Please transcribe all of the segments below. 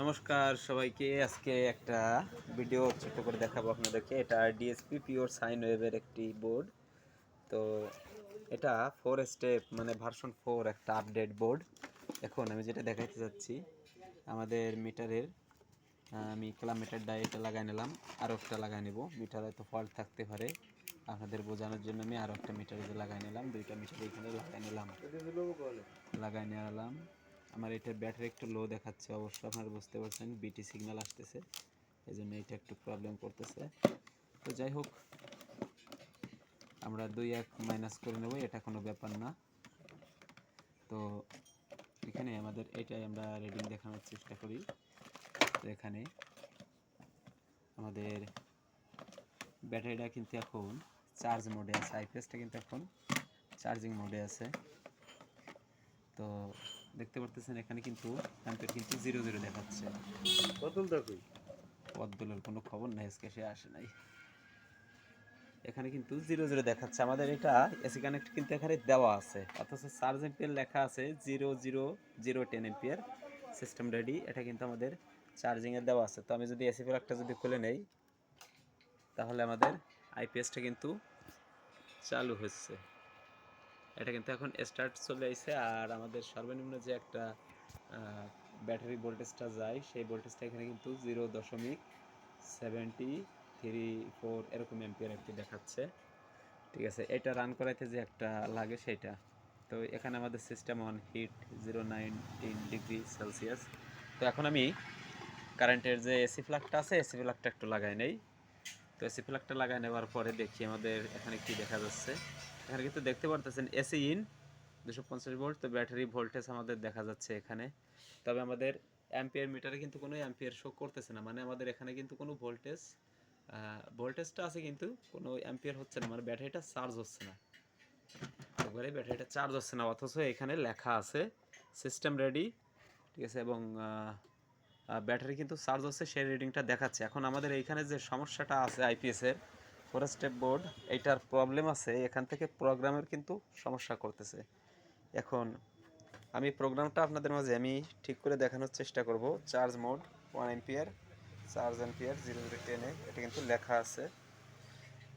নমস্কার সবাইকে। আজকে একটা ভিডিও ছোট করে দেখাবো আপনাদেরকে। এটা ডিএসপি পিওর সাইন ওয়েভের একটি বোর্ড তো এটা ফোর স্টেপ মানে ভার্সন ফোর একটা আপডেট বোর্ড এখন আমি যেটা দেখাইতে যাচ্ছি, আমাদের মিটারের, আমি ক্লাম মিটার ডায়েটা লাগাই নিলাম আরও একটা লাগাই নেব। মিটারে তো ফল্ট থাকতে পারে। আপনাদের বোঝানোর জন্য আমি আরও একটা মিটারে লাগাই নিলাম, দুইটা মিটার এখানে লাগাই নিলাম। লাগাই নিলাম। আমার এটা ব্যাটারি একটু লো দেখাচ্ছে, অবশ্য আপনারা বুঝতে পারছেন বিটি সিগন্যাল আসতেছে এই জন্য এটা একটু প্রবলেম করতেছে। তো যাই হোক, আমরা দুই এক মাইনাস করে নেব, এটা কোনো ব্যাপার না। তো এখানে আমাদের এটাই আমরা রিডিং দেখানোর চেষ্টা করি। তো এখানে আমাদের ব্যাটারিটা কিন্তু এখন চার্জ মোডে আছে আইপিএসটা কিন্তু এখন চার্জিং মোডে আছে। তো দেখতে পারতেছেন এখানে কিন্তু অ্যাম্পের কিন্তু জিরো জিরো দেখাচ্ছে। বোতল দেখুই পদ্দলের কোনো খবর নাই আজকে সে আসে নাই। এখানে কিন্তু জিরো জিরো দেখাচ্ছে। আমাদের এটা এসি কানেক্ট কিন্তু এখানে দেওয়া আছে। অথচ চার্জ এম্পিয়ার লেখা আছে zero zero zero ten ampere system ready এটা কিন্তু আমাদের চার্জিংয়ে দেওয়া আছে। তো আমি যদি এসি প্লাগটা যদি খুলে নেই তাহলে আমাদের আইপিএসটা কিন্তু চালু হচ্ছে এটা কিন্তু এখন স্টার্ট চলে আসছে আর আমাদের সর্বনিম্ন যে একটা ব্যাটারি ভোল্টেজটা যায়, সেই ভোল্টেজটা এখানে কিন্তু জিরো দশমিক সেভেন্টি থ্রি ফোর এরকম এম্পিয়ার আর দেখাচ্ছে। ঠিক আছে, এটা রান করাইতে যে একটা লাগে সেটা। তো এখানে আমাদের system on heat zero nineteen degree Celsius তো এখন আমি কারেন্টের যে এসি প্লাগটা আছে এসি প্লাগটা একটু লাগাই নেই। তো এসি প্লাগটা লাগাই নেওয়ার পরে দেখি আমাদের এখানে কি দেখা যাচ্ছে। এখানে কিন্তু দেখতে পারতেছেন এসি ইন দুশো পঞ্চাশ ভোল্ট, তো ব্যাটারি ভোল্টেজ আমাদের দেখা যাচ্ছে এখানে। তবে আমাদের অ্যাম্পিয়ার মিটারে কিন্তু কোনো অ্যাম্পিয়ার শো করতেছে না। মানে আমাদের এখানে কিন্তু কোনো ভোল্টেজ ভোল্টেজটা আছে কিন্তু কোনো অ্যাম্পিয়ার হচ্ছে না। মানে ব্যাটারিটা চার্জ হচ্ছে না। একবারে ব্যাটারিটা চার্জ হচ্ছে না, অথচ এখানে লেখা আছে সিস্টেম রেডি, ঠিক আছে? এবং ব্যাটারি কিন্তু চার্জ হচ্ছে, সেই রিডিংটা দেখাচ্ছে। এখন আমাদের এইখানে যে সমস্যাটা আছে আইপিএসের ফোর স্টেপ বোর্ড এইটার প্রবলেম আছে, এখান থেকে প্রোগ্রামের কিন্তু সমস্যা করতেছে। এখন আমি প্রোগ্রামটা আপনাদের মাঝে আমি ঠিক করে দেখানোর চেষ্টা করব। Charge mode one ampere charge ampere zero zero টেনে এটা কিন্তু লেখা আছে।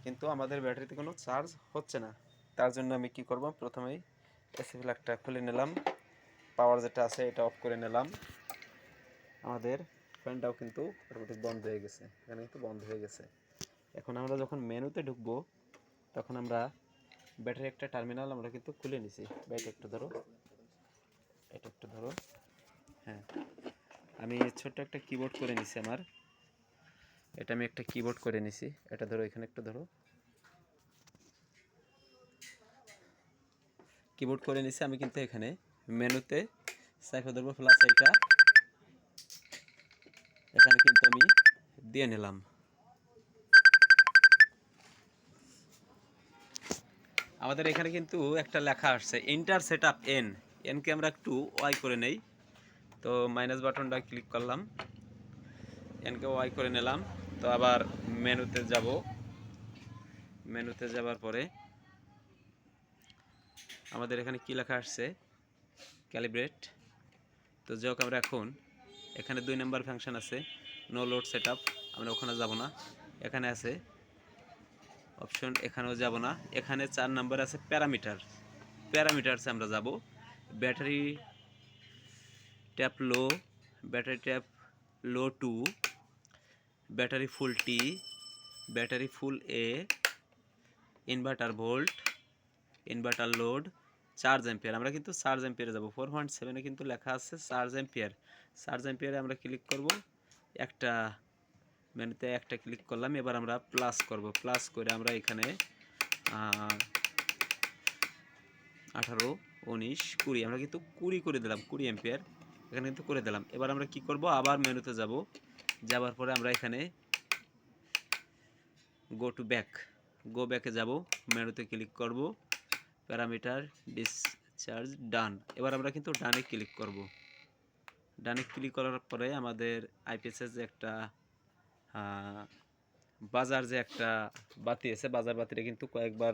কিন্তু আমাদের ব্যাটারিতে কোনো চার্জ হচ্ছে না। তার জন্য আমি কি করব? প্রথমেই এসি ফ্ল্যাগটা খুলে নিলাম। পাওয়ার যেটা আছে, এটা অফ করে নিলাম। আমাদের ফ্যানটাও কিন্তু অটোমেটিক বন্ধ হয়ে গেছে। এখানে কিন্তু বন্ধ হয়ে গেছে। এখন আমরা যখন মেনুতে ঢুকবো, তখন আমরা ব্যাটারি একটা টার্মিনাল আমরা কিন্তু খুলে নিছি। ব্যাটারি একটু ধরো। এটা একটু ধরো। হ্যাঁ। আমি ছোট্ট একটা কিবোর্ড করে নিছি আমার। এটা আমি একটা কিবোর্ড করে নিছি। এটা ধরো, এখানে একটু ধরো। কিবোর্ড করে নিছি আমি কিন্তু এখানে। মেনুতে সাইফে ধরবো প্লাস এইটা। এখানে কিন্তু আমি দিয়ে নিলাম। আমাদের এখানে কিন্তু একটা লেখা আসছে ইন্টার সেট আপ এন এনকে আমরা একটু ওয়াই করে নেই। তো মাইনাস বাটনটা ক্লিক করলাম। এনকে ওয়াই করে নিলাম। তো আবার মেনুতে যাব। মেনুতে যাবার পরে আমাদের এখানে কি লেখা আসছে? ক্যালিব্রেট তো যাই হোক, আমরা এখন এখানে দুই নাম্বার ফাংশন আছে নো লোড সেট আমরা ওখানে যাব না। এখানে আছে অপশন, এখানেও যাব না। এখানে চার নাম্বার আছে প্যারামিটার। প্যারামিটারসে আমরা যাব। Battery tap low, battery tap low two, battery full T, battery full A, inverter volt, inverter load, charge ampere আমরা কিন্তু চার্জ এম্পিয়ারে যাব। ফোর পয়েন্ট সেভেনে কিন্তু লেখা আছে চার্জ এম্পিয়ার চার্জ এম্পিয়ারে আমরা ক্লিক করব। একটা মেনুতে একটা ক্লিক করলাম, এবার আমরা প্লাস করব। প্লাস করে আমরা এখানে আঠারো, উনিশ, কুড়ি, আমরা কিন্তু কুড়ি করে দিলাম, কুড়ি এম্পিয়ার এখানে কিন্তু করে দিলাম। এবার আমরা কি করব? আবার মেনুতে যাব। যাবার পরে আমরা এখানে গো টু ব্যাক গো ব্যাকে যাব, মেনুতে ক্লিক করব প্যারামিটার ডিসচার্জ ডান এবার আমরা কিন্তু ডানে ক্লিক করব। ডানে ক্লিক করার পরে আমাদের আইপিএসের যে একটা বাজার যে একটা বাতি আছে, বাজার বাতিটা কিন্তু কয়েকবার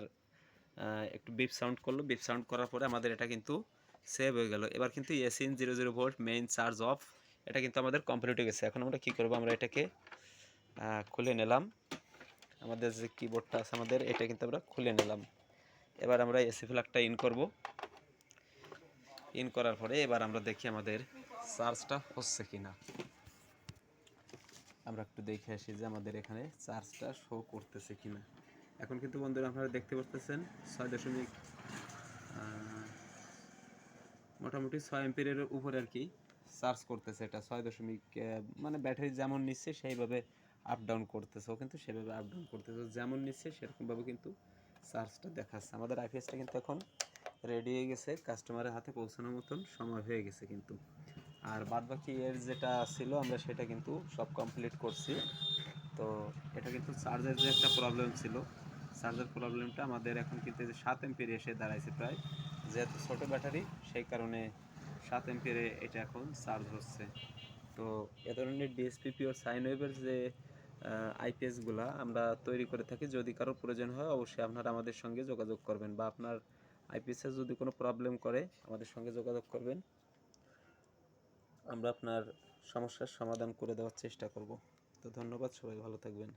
একটু বিপ সাউন্ড করল। বিপ সাউন্ড করার পরে আমাদের এটা কিন্তু সেভ হয়ে গেল। এবার কিন্তু এসিন zero zero volt main charge off এটা কিন্তু আমাদের কমপ্লিট হয়ে গেছে। এখন আমরা কি করব? আমরা এটাকে খুলে নিলাম। আমাদের যে কিবোর্ডটা আছে আমাদের, এটা কিন্তু আমরা খুলে নিলাম। এবার আমরা এসি ফ্ল্যাগটা ইন করব। ইন করার পরে এবার আমরা দেখি আমাদের চার্জটা হচ্ছে কিনা। আমরা একটু দেখে আসি যে আমাদের এখানে চার্জটা শো করতেছে কিনা। এখন কিন্তু বন্ধুরা আপনারা দেখতে পাচ্ছেন ছয় দশমিক মোটামুটি ছয় এম্পিয়ারের উপরে আর কি চার্জ করতেছে এটা, ছয় দশমিক মানে ব্যাটারি যেমন নিচ্ছে সেইভাবে আপ ডাউন করতেছে কিন্তু সেভাবে আপ ডাউন করতেছে, যেমন নিচ্ছে সেরকমভাবে কিন্তু চার্জটা দেখাচ্ছে। আমাদের আইপিএসটা কিন্তু এখন রেডি হয়ে গেছে কাস্টমারের হাতে পৌঁছানোর মতন সময় হয়ে গেছে কিন্তু। আর বাদ বাকি এর যেটা ছিল, আমরা সেটা কিন্তু সব কমপ্লিট করছি। তো এটা কিন্তু চার্জের যে একটা প্রবলেম ছিল চার্জের প্রবলেমটা আমাদের এখন কিন্তু সাত এমপির এসে দাঁড়াইছে প্রায়। যেহেতু ছোটো ব্যাটারি, সেই কারণে সাত এমপিরে এটা এখন চার্জ হচ্ছে। তো এ ধরনের ডিএসপিপি ও সাইন ওয়েভের যে আইপিএসগুলা আমরা তৈরি করে থাকি, যদি কারও প্রয়োজন হয় অবশ্যই আপনারা আমাদের সঙ্গে যোগাযোগ করবেন বা আপনার আইপিএসে যদি কোনো প্রবলেম করে, আমাদের সঙ্গে যোগাযোগ করবেন। আমরা আপনার সমস্যার সমাধান করে দেওয়ার চেষ্টা করব। তো ধন্যবাদ সবাই ভালো থাকবেন।